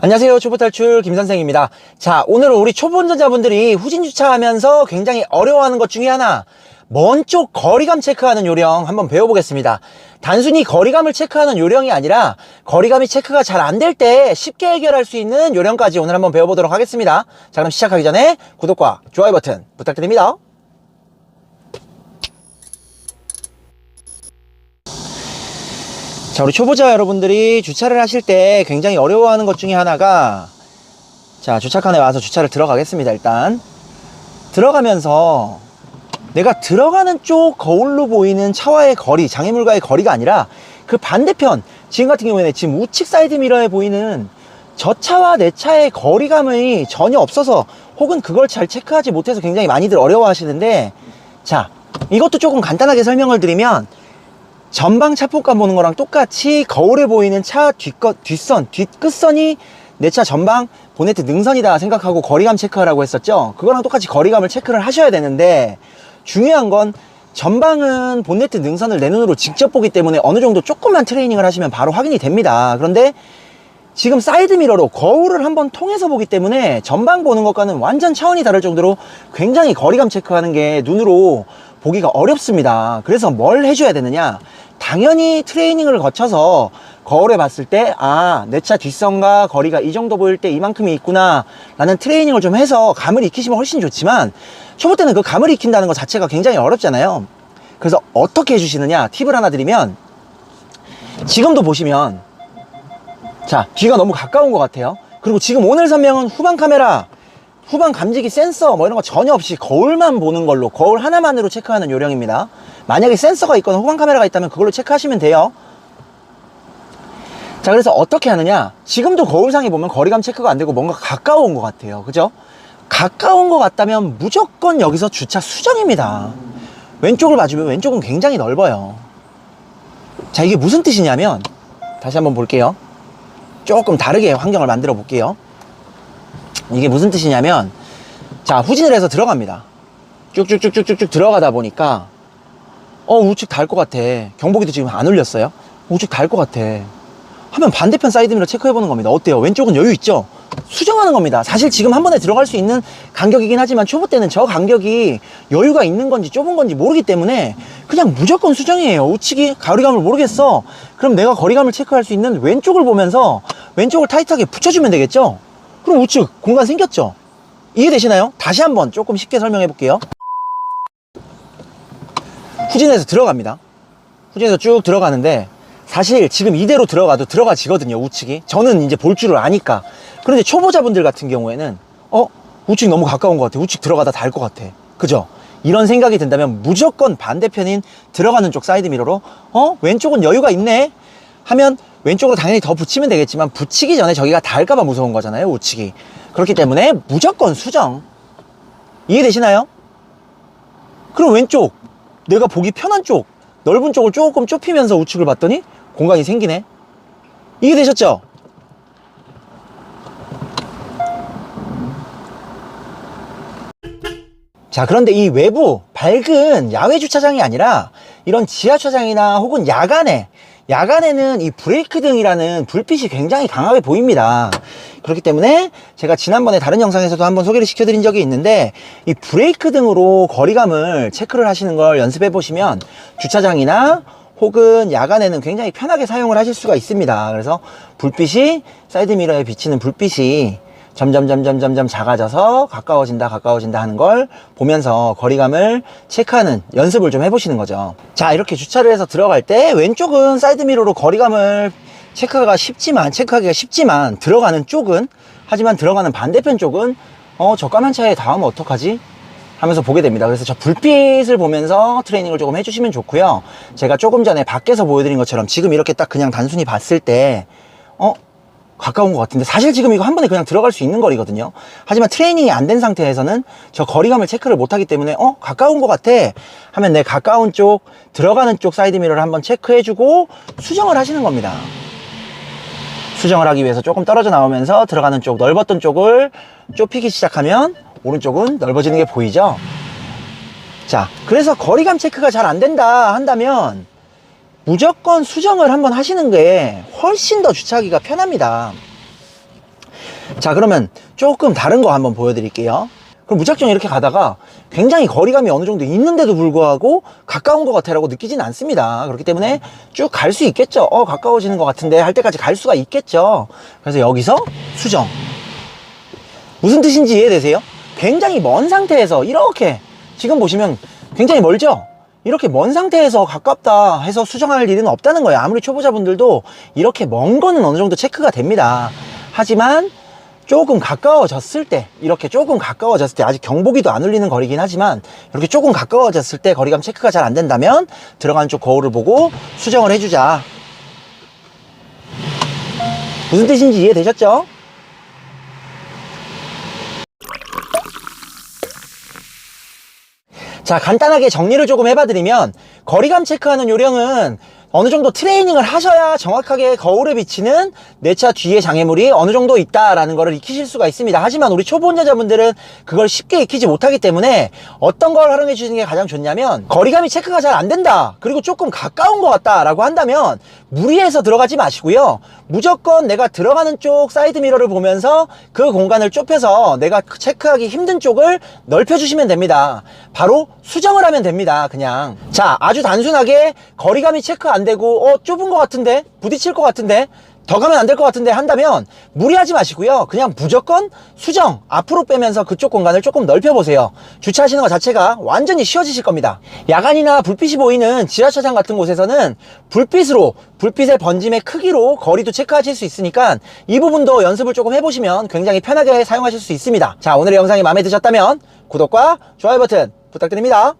안녕하세요. 초보탈출 김선생입니다. 자, 오늘은 우리 초보 운전자분들이 후진 주차하면서 굉장히 어려워하는 것 중에 하나, 먼 쪽 거리감 체크하는 요령 한번 배워보겠습니다. 단순히 거리감을 체크하는 요령이 아니라 거리감이 체크가 잘 안 될 때 쉽게 해결할 수 있는 요령까지 오늘 한번 배워보도록 하겠습니다. 자, 그럼 시작하기 전에 구독과 좋아요 버튼 부탁드립니다. 자, 우리 초보자 여러분들이 주차를 하실 때 굉장히 어려워하는 것 중에 하나가 자, 주차칸에 와서 주차를 들어가겠습니다, 일단. 들어가면서 내가 들어가는 쪽 거울로 보이는 차와의 거리, 장애물과의 거리가 아니라 그 반대편, 지금 같은 경우에는 지금 우측 사이드 미러에 보이는 저 차와 내 차의 거리감이 전혀 없어서 혹은 그걸 잘 체크하지 못해서 굉장히 많이들 어려워 하시는데 자, 이것도 조금 간단하게 설명을 드리면 전방 차폭감 보는 거랑 똑같이 거울에 보이는 차 뒷것, 뒷선, 뒷끝선이 내 차 전방 보네트 능선이다 생각하고 거리감 체크하라고 했었죠. 그거랑 똑같이 거리감을 체크를 하셔야 되는데 중요한 건 전방은 본네트 능선을 내 눈으로 직접 보기 때문에 어느 정도 조금만 트레이닝을 하시면 바로 확인이 됩니다. 그런데 지금 사이드 미러로 거울을 한번 통해서 보기 때문에 전방 보는 것과는 완전 차원이 다를 정도로 굉장히 거리감 체크하는 게 눈으로 보기가 어렵습니다. 그래서 뭘 해줘야 되느냐? 당연히 트레이닝을 거쳐서 거울에 봤을 때, 아, 내 차 뒷선과 거리가 이 정도 보일 때 이만큼이 있구나. 라는 트레이닝을 좀 해서 감을 익히시면 훨씬 좋지만, 초보 때는 그 감을 익힌다는 것 자체가 굉장히 어렵잖아요. 그래서 어떻게 해주시느냐? 팁을 하나 드리면, 지금도 보시면, 자, 뒤가 너무 가까운 것 같아요. 그리고 지금 오늘 설명은 후방 카메라, 후방 감지기 센서 뭐 이런 거 전혀 없이 거울만 보는 걸로, 거울 하나만으로 체크하는 요령입니다. 만약에 센서가 있거나 후방 카메라가 있다면 그걸로 체크하시면 돼요. 자, 그래서 어떻게 하느냐? 지금도 거울상에 보면 거리감 체크가 안 되고 뭔가 가까운 것 같아요. 그죠? 가까운 것 같다면 무조건 여기서 주차 수정입니다. 왼쪽을 봐주면 왼쪽은 굉장히 넓어요. 자, 이게 무슨 뜻이냐면, 다시 한번 볼게요. 조금 다르게 환경을 만들어 볼게요. 이게 무슨 뜻이냐면, 자, 후진을 해서 들어갑니다. 쭉쭉쭉쭉쭉쭉 들어가다 보니까, 어, 우측 달 것 같아. 경보기도 지금 안 울렸어요. 우측 달 것 같아. 하면 반대편 사이드미러 체크해 보는 겁니다. 어때요? 왼쪽은 여유 있죠? 수정하는 겁니다. 사실 지금 한 번에 들어갈 수 있는 간격이긴 하지만 초보 때는 저 간격이 여유가 있는 건지 좁은 건지 모르기 때문에 그냥 무조건 수정이에요. 우측이 거리감을 모르겠어. 그럼 내가 거리감을 체크할 수 있는 왼쪽을 보면서 왼쪽을 타이트하게 붙여주면 되겠죠? 그럼 우측 공간 생겼죠? 이해되시나요? 다시 한번 조금 쉽게 설명해 볼게요. 후진해서 들어갑니다. 후진해서 쭉 들어가는데 사실 지금 이대로 들어가도 들어가지거든요 우측이 저는 이제 볼 줄을 아니까 그런데 초보자분들 같은 경우에는 어 우측 너무 가까운 것 같아 우측 들어가다 달것 같아 그죠 이런 생각이 든다면 무조건 반대편인 들어가는 쪽 사이드 미러로 어 왼쪽은 여유가 있네 하면 왼쪽으로 당연히 더 붙이면 되겠지만 붙이기 전에 저기가 닿을까봐 무서운 거잖아요 우측이. 그렇기 때문에 무조건 수정. 이해되시나요? 그럼 왼쪽. 내가 보기 편한 쪽. 넓은 쪽을 조금 좁히면서 우측을 봤더니 공간이 생기네. 이해되셨죠? 자 그런데 이 외부 밝은 야외 주차장이 아니라 이런 지하 주차장이나 혹은 야간에 야간에는 이 브레이크 등이라는 불빛이 굉장히 강하게 보입니다. 그렇기 때문에 제가 지난번에 다른 영상에서도 한번 소개를 시켜드린 적이 있는데 이 브레이크 등으로 거리감을 체크를 하시는 걸 연습해 보시면 주차장이나 혹은 야간에는 굉장히 편하게 사용을 하실 수가 있습니다. 그래서 불빛이 사이드미러에 비치는 불빛이 점점 점점 점점 작아져서 가까워진다 가까워진다 하는 걸 보면서 거리감을 체크하는 연습을 좀 해보시는 거죠. 자 이렇게 주차를 해서 들어갈 때 왼쪽은 사이드미러로 거리감을 체크가 쉽지만 체크하기가 쉽지만 들어가는 쪽은 하지만 들어가는 반대편 쪽은 어 저 까만 차에 닿으면 어떡하지? 하면서 보게 됩니다. 그래서 저 불빛을 보면서 트레이닝을 조금 해주시면 좋고요. 제가 조금 전에 밖에서 보여드린 것처럼 지금 이렇게 딱 그냥 단순히 봤을 때 어 가까운 것 같은데 사실 지금 이거 한 번에 그냥 들어갈 수 있는 거리거든요. 하지만 트레이닝이 안 된 상태에서는 저 거리감을 체크를 못 하기 때문에 어 가까운 것 같아 하면 내 가까운 쪽 들어가는 쪽 사이드 미러를 한번 체크해 주고 수정을 하시는 겁니다. 수정을 하기 위해서 조금 떨어져 나오면서 들어가는 쪽 넓었던 쪽을 좁히기 시작하면 오른쪽은 넓어지는 게 보이죠? 자 그래서 거리감 체크가 잘 안 된다 한다면 무조건 수정을 한번 하시는 게 훨씬 더 주차하기가 편합니다. 자, 그러면 조금 다른 거 한번 보여드릴게요. 그럼 무작정 이렇게 가다가 굉장히 거리감이 어느 정도 있는데도 불구하고 가까운 것 같아라고 느끼진 않습니다. 그렇기 때문에 쭉 갈 수 있겠죠. 어, 가까워지는 것 같은데 할 때까지 갈 수가 있겠죠. 그래서 여기서 수정. 무슨 뜻인지 이해되세요? 굉장히 먼 상태에서 이렇게 지금 보시면 굉장히 멀죠? 이렇게 먼 상태에서 가깝다 해서 수정할 일은 없다는 거예요. 아무리 초보자분들도 이렇게 먼 거는 어느 정도 체크가 됩니다. 하지만 조금 가까워졌을 때, 이렇게 조금 가까워졌을 때, 아직 경보기도 안 울리는 거리긴 하지만, 이렇게 조금 가까워졌을 때 거리감 체크가 잘 안 된다면, 들어가는 쪽 거울을 보고 수정을 해주자. 무슨 뜻인지 이해되셨죠? 자, 간단하게 정리를 조금 해봐드리면, 거리감 체크하는 요령은 어느 정도 트레이닝을 하셔야 정확하게 거울에 비치는 내 차 뒤에 장애물이 어느 정도 있다라는 것을 익히실 수가 있습니다. 하지만 우리 초보 운전자분들은 그걸 쉽게 익히지 못하기 때문에 어떤 걸 활용해 주시는 게 가장 좋냐면, 거리감이 체크가 잘 안 된다. 그리고 조금 가까운 것 같다라고 한다면, 무리해서 들어가지 마시고요. 무조건 내가 들어가는 쪽 사이드 미러를 보면서 그 공간을 좁혀서 내가 체크하기 힘든 쪽을 넓혀 주시면 됩니다. 바로 수정을 하면 됩니다. 그냥. 자, 아주 단순하게 거리감이 체크 안 되고, 어, 좁은 것 같은데? 부딪힐 것 같은데? 더 가면 안 될 것 같은데 한다면 무리하지 마시고요. 그냥 무조건 수정 앞으로 빼면서 그쪽 공간을 조금 넓혀보세요. 주차하시는 것 자체가 완전히 쉬워지실 겁니다. 야간이나 불빛이 보이는 지하철장 같은 곳에서는 불빛으로 불빛의 번짐의 크기로 거리도 체크하실 수 있으니까 이 부분도 연습을 조금 해보시면 굉장히 편하게 사용하실 수 있습니다. 자 오늘의 영상이 마음에 드셨다면 구독과 좋아요 버튼 부탁드립니다.